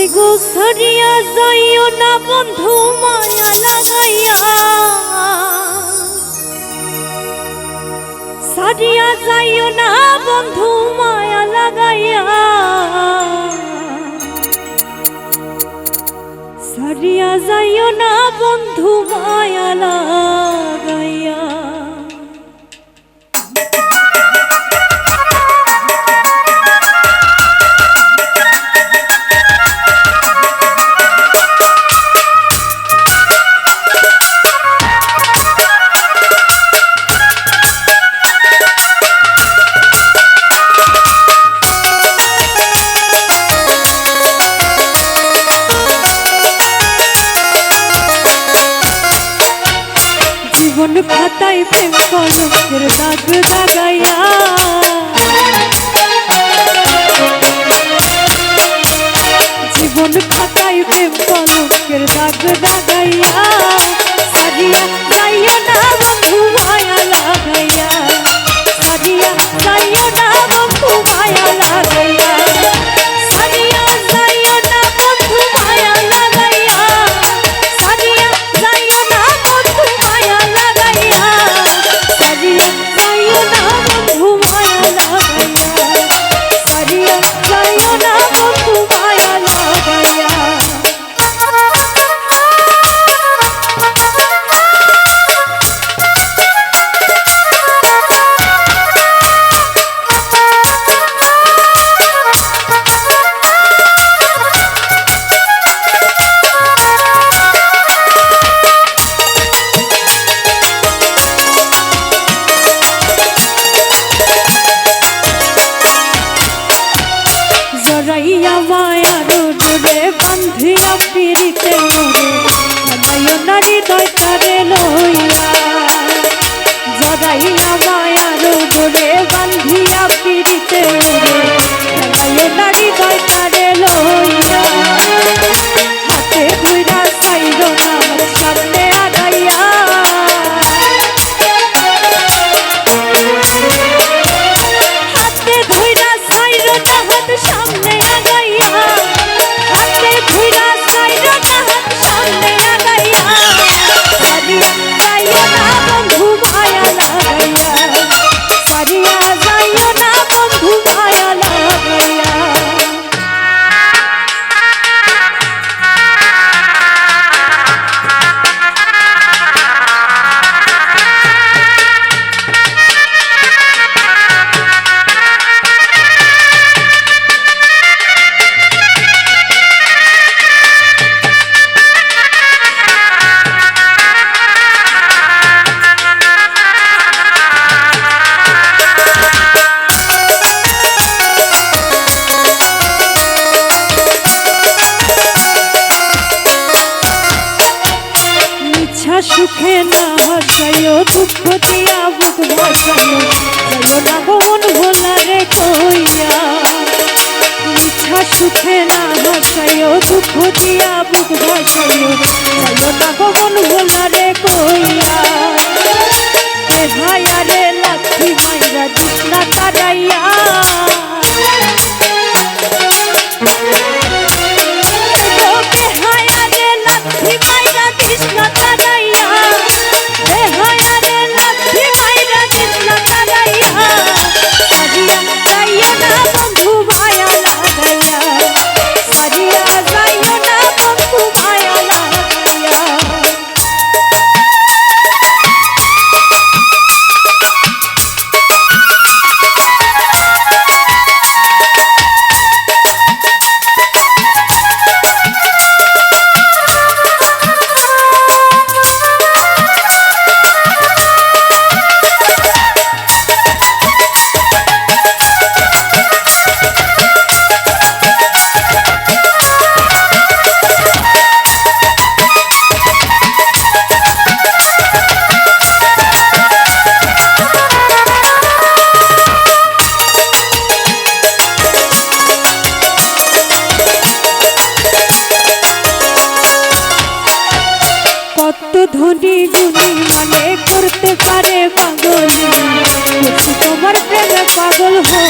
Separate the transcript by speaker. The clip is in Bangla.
Speaker 1: কই গো সরিয়া যাইও না বন্ধু মায়া লাগাইয়া। সরিয়া যাইও না বন্ধু মায়া লাগাইয়া। সরিয়া যাইও না বন্ধু মায়া লাগাইয়া। ইচ্ছা সুখে না হাসাইও দুঃখ দিয়া বুক ভাসাইও যাইও না মন ভোলা রে কইয়া ইচ্ছা সুখে না হাসাইও দুঃখ দিয়া বুক ভাসাইও যাইও ধনী গুণী মানে করতে পারে পাগল তোমার প্রেমে পাগল হয়